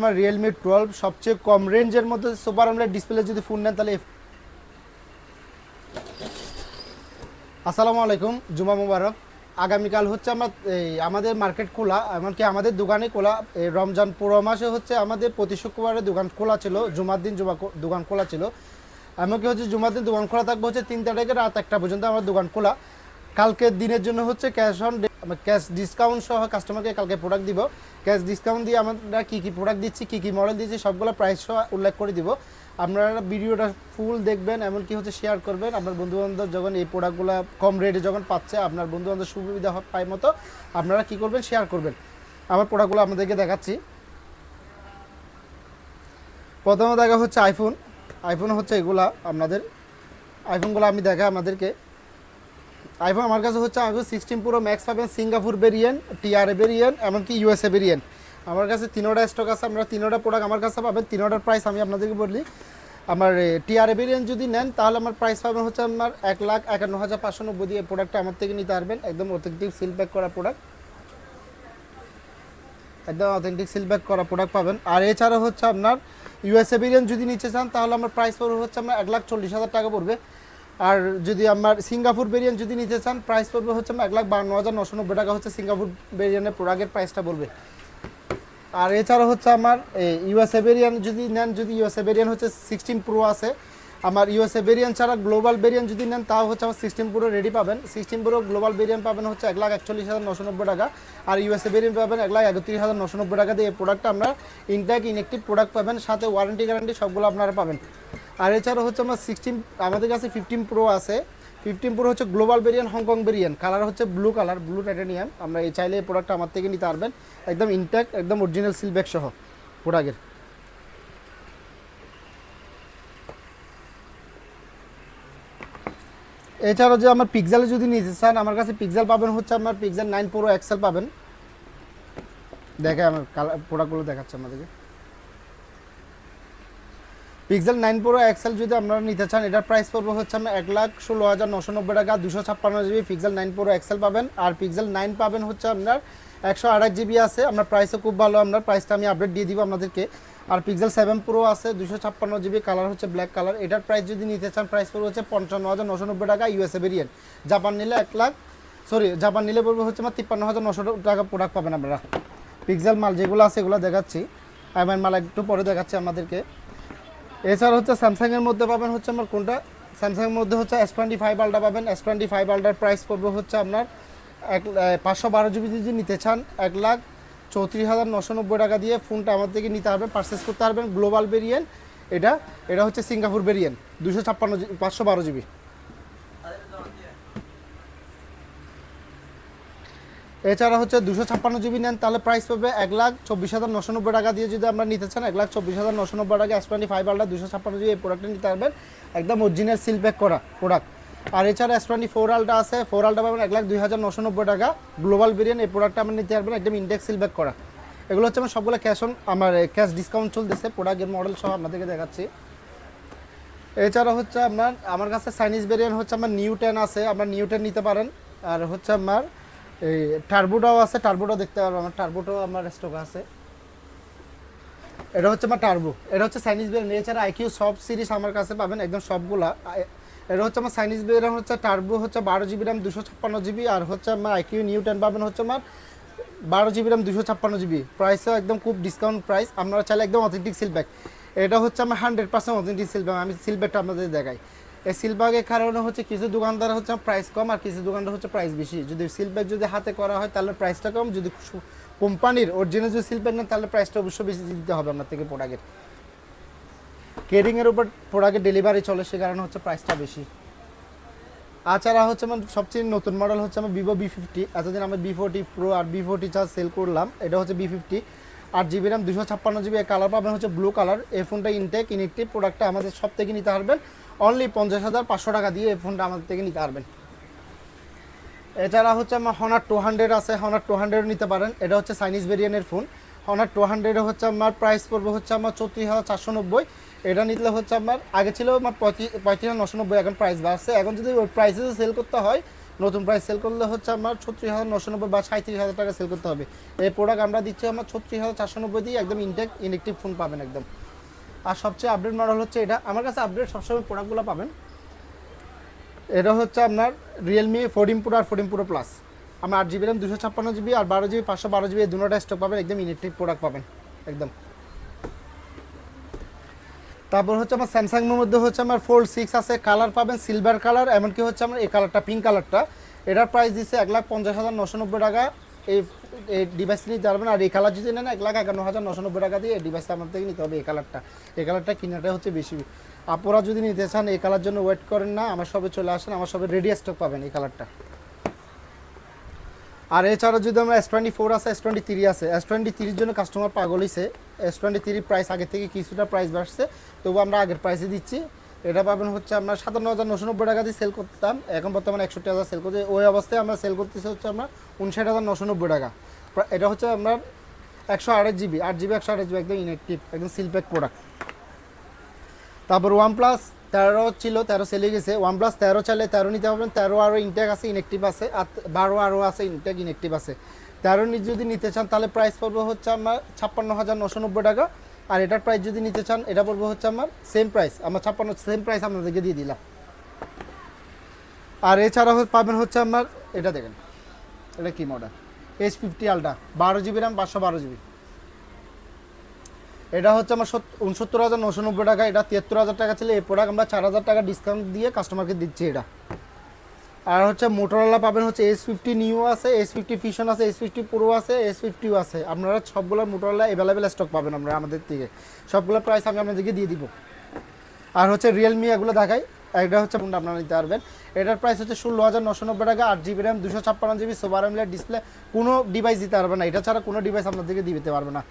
আমার Realme twelve সবচেয়ে কম রেঞ্জের মধ্যে সুপার আমলের ডিসপ্লে যদি ফোন নেন তাহলে আসসালামু আলাইকুম জুমা মুবারক। আগামীকাল হচ্ছে আমরা, এই, আমাদের মার্কেট খোলা, এমনকি আমাদের দোকানে খোলা। রমজান পুরো মাসে হচ্ছে আমাদের প্রতি শুক্রবারে দোকান খোলা ছিল জুমার দিন জুমা দোকান খোলা ছিল। এমনকি হচ্ছে জুমার দিন দোকান খোলা থাকবে হচ্ছে তিনটা থেকে রাত একটা পর্যন্ত আমার দোকান খোলা। কালকের দিনের জন্য হচ্ছে ক্যাশ অন ক্যাশ ডিসকাউন্ট সহ কাস্টমারকে কালকে প্রোডাক্ট দিব। ক্যাশ ডিসকাউন্ট দিয়ে আমরা কী কী প্রোডাক্ট দিচ্ছি, কী কী মডেল দিচ্ছি, সবগুলো প্রাইস সহ উল্লেখ করে দিব। আপনারা ভিডিওটা ফুল দেখবেন, এমনকি হচ্ছে শেয়ার করবেন। আপনার বন্ধুবান্ধব যখন এই প্রোডাক্টগুলো কম রেটে যখন পাচ্ছে, আপনার বন্ধুবান্ধব সুবিধা পায় মতো, আপনারা কী করবেন শেয়ার করবেন। আমার প্রোডাক্টগুলো আপনাদেরকে দেখাচ্ছি। প্রথমে দেখা হচ্ছে আইফোন আইফোন হচ্ছে এগুলা আপনাদের। আইফোনগুলো আমি দেখা আপনাদেরকে। আইফোন আমার কাছে হচ্ছে আইফোন সিক্সটিন পুরো ম্যাক্স পাবেন সিঙ্গাপুর ভেরিয়েন্ট টিআরএ ভেরিয়েন্ট এমনকি ইউএসএ ভেরিয়েন্ট আমার কাছে তিনোটা স্টক আছে, আপনারা তিনোটা প্রোডাক্ট আমার কাছে পাবেন, তিনোটার প্রাইস আমি আপনাদেরকে বলি। আমার টিআরএ ভেরিয়েন্ট যদি নেন, তাহলে আমার প্রাইস পাবেন হচ্ছে আমার এক লাখ একান্ন হাজার পাঁচশো নব্বই দিয়ে প্রোডাক্টটা আমার থেকে নিতে পারবেন। একদম অথেন্টিক সিল প্যাক করা প্রোডাক্ট একদম অথেন্টিক সিল প্যাক করা প্রোডাক্ট পাবেন। আর এছাড়া হচ্ছে আপনার ইউএসএ ভেরিয়েন্ট যদি নিতে চান, তাহলে আমার প্রাইস পড়বে হচ্ছে আমার এক লাখ চল্লিশ হাজার টাকা পড়বে। আর যদি আমার সিঙ্গাপুর ভেরিয়েন্ট যদি নিতে চান প্রাইস পড়বে হচ্ছে এক লাখ বান্ন হাজার নশো নব্বই টাকা হচ্ছে সিঙ্গাপুর ভেরিয়েন্টের প্রোডাক্টের প্রাইসটা বলবে। আর এছাড়া হচ্ছে আমার ইউএসএ ভেরিয়েন্ট যদি নেন, যদি ইউএসএ ভেরিয়েন্ট হচ্ছে সিক্সটিন প্রো আছে, আমার ইউএসএ ভেরিয়েন্ট ছাড়া গ্লোবাল ভেরিয়েন্ট যদি নেন, তাও হচ্ছে আমার সিক্সটিন প্রো রেডি পাবেন। সিক্সটিন প্রো গ্লোবাল ভেরিয়েন্ট পাবেন হচ্ছে এক লাখ একচল্লিশ হাজার নশো নব্বই টাকা, আর ইউএসএ ভেরিয়েন্ট পাবেন এক লাখ একত্রিশ হাজার নশো নব্বই টাকা দিয়ে এই প্রোডাক্টটা আমরা ইনট্যাক ইনেকটিভ প্রোডাক্ট পাবেন, সাথে ওয়ারেন্টি গ্যারান্টি সবগুলো আপনারা পাবেন। আর এছাড়া হচ্ছে আমার সিক্সটিন আমাদের কাছে ফিফটিন প্রো আছে। ফিফটিন প্রো হচ্ছে global variant Hong Kong variant colour হচ্ছে ব্লু কালার ব্লু টাইটানিয়াম আমরা এই চাইলে এই প্রোডাক্টটা আমার থেকে নিতে পারবেন। একদম ইনট্যাক একদম অরিজিনাল সিলব্যাক সহ প্রোডাক্টের এছাড়াও যে আমার পিক্সেলে যদি নিতে চান, আমার কাছে পিক্সেল পাবেন হচ্ছে আপনার পিক্সেল নাইন প্রো এক্সেল পাবেন। দেখে আমার কালার প্রোডাক্টগুলো দেখাচ্ছে আমাদেরকে পিক্সেল নাইন প্রো এক্সেল যদি আপনারা নিতে চান, এটার প্রাইস পড়বে হচ্ছে আমরা এক লাখ ষোলো হাজার নশো নব্বই টাকা, দুশো ছাপ্পান্ন GB pixel nine pro XL পাবেন। আর পিক্সেল নাইন পাবেন হচ্ছে আপনার একশো আড়াই জিবি আছে। আপনার প্রাইসও খুব ভালো। আপনার প্রাইসটা আমি আপডেট দিয়ে দিব আপনাদেরকে। আর পিক্সেল সেভেন প্রো আছে, দুশো ছাপ্পান্ন জিবি কালার হচ্ছে ব্ল্যাক কালার এটার প্রাইস যদি নিতে চান প্রাইস পড়বে হচ্ছে পঞ্চান্ন হাজার নশো নব্বই টাকা ইউএসএ ভেরিয়েন্ট জাপান নিলে এক লাখ সরি জাপান নিলে পড়বে হচ্ছে আমার তিপ্পান্ন হাজার নশো টাকা প্রোডাক্ট পাবেন আপনারা। পিক্সেল মাল যেগুলো আছে, এগুলো দেখাচ্ছি। আমার মাল একটু পরে দেখাচ্ছি আমাদেরকে এছাড়া হচ্ছে স্যামসাংয়ের মধ্যে পাবেন হচ্ছে আমার কোনটা? স্যামসাংয়ের মধ্যে হচ্ছে এস টোয়েন্টি ফাইভ আলটা পাবেন। এস টোয়েন্টি ফাইভ আলটার প্রাইস পড়বে হচ্ছে আপনার এক পাঁচশো বারো জিবি যদি নিতে চান, এক লাখ চৌত্রিশ হাজার নশো নব্বই টাকা দিয়ে ফোনটা আমার থেকে নিতে পারবেন পারচেস করতে পারবেন গ্লোবাল ভেরিয়েন্ট এটা এটা হচ্ছে সিঙ্গাপুর ভেরিয়েন্ট দুশো ছাপ্পান্ন পাঁচশো বারো জিবি এছাড়া হচ্ছে দুশো ছাপ্পান্ন জিবি নেন, তাহলে প্রাইস পাবে এক লাখ চব্বিশ হাজার নশো নব্বই টাকা দিয়ে যদি আমরা নিতে চান, এক লাখ চব্বিশ হাজার নশো নব্বই টাকা এস টোয়েন্টি ফাইভ আলটা দুশো ছাপ্পান্ন জিবি এই প্রোডাক্টটা নিতে পারবেন, একদম অরিজিনাল সিল প্যাক করা প্রোডাক্ট আর এছাড়া এস টোয়েন্টি ফোর আলটা আছে ফোর আলটা পাবেন এক লাখ দুই হাজার নশো নব্বই টাকা। গ্লোবাল ভেরিয়েন্ট এই প্রোডাক্টটা আমরা নিতে পারবেন, একদম ইন্ডেক্স সিল প্যাক করা। এগুলো হচ্ছে আমার সবগুলো ক্যাশ অন আমার ক্যাশ ডিসকাউন্ট চলতেছে প্রোডাক্টের মডেল সহ আপনাদেরকে দেখাচ্ছি। এছাড়া হচ্ছে আপনার আমার কাছে চাইনিজ ভেরিয়েন্ট হচ্ছে আমার নিউ টেন আছে, আপনার নিউ টেন নিতে পারেন। আর হচ্ছে আমার এই টার্বোটাও আছে, টার্বোটাও দেখতে পারব আমার টার্বোটাও আমার স্টক আছে। এটা হচ্ছে আমার টার্বো, এটা হচ্ছে চাইনিজ ভেরিয়েন্ট এছাড়া আইকিউ সব সিরিজ আমার কাছে পাবেন, একদম সবগুলা। এটা হচ্ছে আমার চাইনিজ ভেরিয়েন্ট হচ্ছে টার্বো, হচ্ছে বারো জিবি র্যাম দুশো ছাপ্পান্ন জিবি আর হচ্ছে আমার আইকিউ নিউ টেন পাবেন হচ্ছে আমার বারো জিবি র্যাম দুশো ছাপ্পান্ন জিবি প্রাইসও একদম খুব ডিসকাউন্ট প্রাইস আপনারা চাইলে একদম অথেন্টিক সিলব্যাগ এটা হচ্ছে আমার হান্ড্রেড পার্সেন্ট অথেন্টিক সিলব্যাগ আমি সিলব্যাগটা আপনাদের দেখাই। এই সিলব্যাগের কারণে হচ্ছে কিছু দোকানদার হচ্ছে প্রাইস কম আর কিছু দোকানদার হচ্ছে প্রাইস বেশি। যদি সিলব্যাগ যদি হাতে করা হয় তাহলে প্রাইসটা কম, যদি কোম্পানির অরিজিনাল যদি সিলব্যাগ নেন তাহলে প্রাইসটা অবশ্যই বেশি দিতে হবে আপনার থেকে প্রোডাক্টের কেরিংয়ের উপর প্রোডাক্টের ডেলিভারি চলে, সে কারণে হচ্ছে প্রাইসটা বেশি। আছাড়া হচ্ছে আমার সবচেয়ে নতুন মডেল হচ্ছে আমার ভিভো বি ফিফটি এতদিন আমরা বি ফোর্টি প্রো আর বি ফোর্টি চার্জ সেল করলাম, এটা হচ্ছে বি ফিফটি আট জিবি র্যাম দুশো ছাপ্পান্ন জিবি কালার পাবেন হচ্ছে ব্লু কালার এই ফোনটা ইনটেক ইনেকটিভ প্রোডাক্টটা আমাদের সব থেকে নিতে পারবেন। অনলি পঞ্চাশ হাজার পাঁচশো টাকা দিয়ে এই ফোনটা আমাদের থেকে নিতে পারবেন। এছাড়া হচ্ছে আমার হনার টু হান্ড্রেড আছে হনার টু হান্ড্রেড নিতে পারেন। এটা হচ্ছে চাইনিজ ভেরিয়েন্টের ফোন হনার টু হান্ড্রেডে হচ্ছে আমার প্রাইস পড়বে হচ্ছে আমার চৌত্রিশ হাজার চারশো নব্বই। এটা নিলে হচ্ছে আমার, আগে ছিল আমার পঁয়ত্রিশ পঁয়ত্রিশ হাজার নশো নব্বই, এখন প্রাইস বাড়ছে। এখন যদি ওই প্রাইসে সেল করতে হয়, নতুন প্রাইস সেল করলে হচ্ছে আমার ছত্রিশ হাজার নশো নব্বই বা সাঁত্রিশ হাজার টাকা সেল করতে হবে। এই প্রোডাক্ট আমরা দিচ্ছি আমার ছত্রিশ হাজার চারশো নব্বই দিয়ে একদম ইনটেক ইলেকট্রিক ফোন পাবেন একদম। আর সবচেয়ে আপডেট মডেল হচ্ছে এটা। আমার কাছে আপডেট সবসময় প্রোডাক্টগুলো পাবেন। এটা হচ্ছে আপনার রিয়েলমি ফোরটিন প্রো আর ফোরটিন প্রো প্লাস আমার আট জিবি র্যাম দুশো ছাপ্পান্ন জিবি আর বারো জিবি পাঁচশো বারো জিবি দুটোটা স্টক পাবেন, একদম ইলেকট্রিক প্রোডাক্ট পাবেন, একদম। তারপর হচ্ছে আমার স্যামসাংয়ের মধ্যে হচ্ছে আমার ফোল্ড সিক্স আছে কালার পাবেন সিলভার কালার এমনকি হচ্ছে আমার এই কালারটা পিঙ্ক কালারটা এটার প্রাইস দিচ্ছে এক লাখ পঞ্চাশ হাজার নশো নব্বই টাকা। এই এই ডিভাইস নিতে পারবেন। আর এই কালার যদি নেন, এক লাখ একান্ন হাজার নশো নব্বই টাকা দিয়ে এই ডিভাইসটা আমার থেকে নিতে হবে এই কালারটা এই কালারটা কিনাটা হচ্ছে বেশি। আপনারা যদি নিতে চান, এই কালার জন্য ওয়েট করেন না, আমার সবে চলে আসেন, আমার সবে রেডি স্টক পাবেন এই কালারটা আর এছাড়া যদি আমরা এস টোয়েন্টি ফোর আছে এস টোয়েন্টি থ্রি আছে এস টোয়েন্টি থ্রির জন্য কাস্টমার পাগল হয়েছে এস টোয়েন্টি থ্রি প্রাইস আগে থেকে কিছুটা প্রাইস বাড়ছে, তবু আমরা আগের প্রাইসে দিচ্ছি। এটা পাবেন হচ্ছে আমরা সাতান্ন হাজার নশো নব্বই টাকা দিয়ে সেল করতাম, এখন বর্তমানে একষট্টি হাজার সেল করতে ওই অবস্থায় আমরা সেল করতেছি হচ্ছে আমরা উনষাট হাজার নশো নব্বই টাকা। এটা হচ্ছে আপনার একশো আঠাশ জিবি, আট জিবি, একশো আঠাশ জিবি, একদম ইনেকটিভ একদম সিলপ্যাক প্রোডাক্ট তারপর ওয়ান প্লাস তেরো ছিল, তেরো সেলে গেছে। ওয়ান প্লাস তেরো চাইলে তেরো নিতে পারবেন তেরো আরও ইনটেক আছে ইনেকটিভ আছে, আর বারো আরও আছে ইনটেক ইনেকটিভ আছে। তেরো যদি নিতে চান, তাহলে প্রাইস পড়বে হচ্ছে আমার ছাপ্পান্ন হাজার নশো নব্বই টাকা। আর এটার প্রাইস যদি নিতে চান, এটা পড়বে হচ্ছে আমার সেম প্রাইস আমার ছাপ্পান্ন সেম প্রাইস আপনাদেরকে দিয়ে দিলাম। আর এছাড়া পাবেন হচ্ছে আমার এটা দেখেন, এটা কি মডেল এইচ ফিফটি আলট্রা বারো জিবি র্যাম পাঁচশো বারো জিবি এটা হচ্ছে আমার উনসত্তর হাজার নশো নব্বই টাকা, এটা তিয়াত্তর হাজার টাকা ছিল, এই প্রোডাক্ট আমরা চার হাজার টাকা ডিসকাউন্ট দিয়ে কাস্টমারকে দিচ্ছি এটা। আর হচ্ছে মোটরওয়ালা পাবেন হচ্ছে এস ফিফটি নিউ আছে এস ফিফটি ফিশন আছে এস ফিফটি প্রো আছে এস ফিফটিও আছে। আপনারা সবগুলো মোটরওয়ালা অ্যাভেলেবেল স্টক পাবেন আমরা আমাদের থেকে। সবগুলো প্রাইস আমি আপনাদেরকে দিয়ে দিব। আর হচ্ছে রিয়েলমি এগুলো দেখাই। এটা হচ্ছে ফোনটা আপনারা নিতে পারবেন। এটার প্রাইস হচ্ছে ষোলো হাজার নশো নব্বই টাকা, আট জিবি র্যাম দুশো ছাপ্পান্ন জিবি সোবার ডিসপ্লে কোনো ডিভাইস দিতে পারবে না। এটা ছাড়া কোনো ডিভাইস আপনাদেরকে দিতে পারবে না।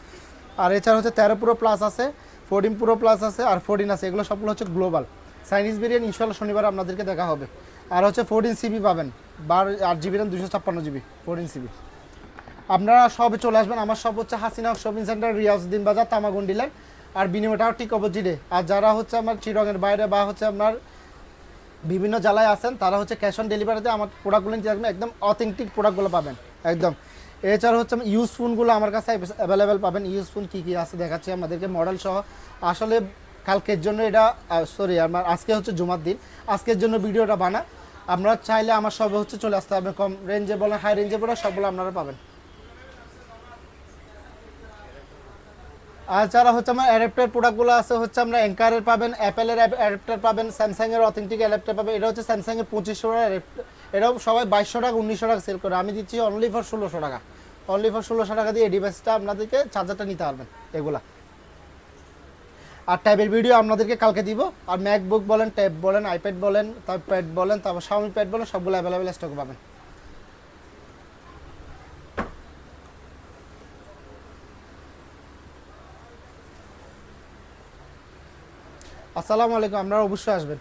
আর এছাড়া হচ্ছে তেরো প্রো প্লাস আছে ফোরটিন প্রো প্লাস আছে আর ফোরটিন আছে। এগুলো সবগুলো হচ্ছে গ্লোবাল চাইনিজ ভেরিয়েন্ট ইনশাল্লাহ শনিবার আপনাদেরকে দেখা হবে। আর হচ্ছে ফোরটিন সিবি পাবেন, বার, আট জিবি র্যাম দুশো ছাপ্পান্ন জিবি ফোরটিন সিবি আপনারা সবে চলে আসবেন। আমার সব হচ্ছে হাসিনা শপিং সেন্টার, রিয়াজউদ্দিন বাজার তামাগুন্ডিলেন আর বিনিময়টাও ঠিক অপোজিটে। আর যারা হচ্ছে আমার চিরঙের বাইরে বা হচ্ছে আপনার বিভিন্ন জেলায় আছেন, তারা হচ্ছে ক্যাশ অন ডেলিভারিতে আমার প্রোডাক্টগুলো নিতে থাকবেন, একদম অথেন্টিক প্রোডাক্টগুলো পাবেন, একদম। এছাড়া হচ্ছে ইউজ ফোনগুলো আমার কাছে অ্যাভেলেবেল পাবেন ইউজ ফোন কী কী আছে দেখাচ্ছি আমাদেরকে মডেল সহ। আসলে কালকের জন্য এটা সরি আমার আজকে হচ্ছে জুমার দিন, আজকের জন্য ভিডিওটা বানা। আপনারা চাইলে আমার সবে হচ্ছে চলে আসতে হবে, কম রেঞ্জে বলেন হাই রেঞ্জে বলেন, সবগুলো আপনারা পাবেন। আর যারা হচ্ছে আমার অ্যাডাপ্টার প্রোডাক্টগুলো আছে, হচ্ছে আমরা অ্যাঙ্কারের পাবেন অ্যাপেলের অ্যাডাপ্টার পাবেন স্যামসাংয়ের অথেন্টিক অ্যাডাপ্টার পাবেন। এটা হচ্ছে স্যামসাংয়ের পঁচিশশো টাকা। এটাও সবাই বাইশশো টাকা, উনিশশো টাকা সেল করে। আমি দিচ্ছি অনলি ফর ষোলোশো টাকা। অনলি ফর ষোলোশো টাকা দিয়ে এই ডিভাইসটা আপনাদেরকে চার্জারটা নিতে পারবেন, এগুলা। আর ট্যাবের ভিডিও আপনাদেরকে কালকে দিব। আর ম্যাকবুক বলেন ট্যাব বলেন আইপ্যাড বলেন, তারপর প্যাড বলেন, তারপর শাওমি প্যাড বলেন, সবগুলো অ্যাভেলেবেল স্টক পাবেন। আসসালামু আলাইকুম আপনারা অবশ্যই আসবেন।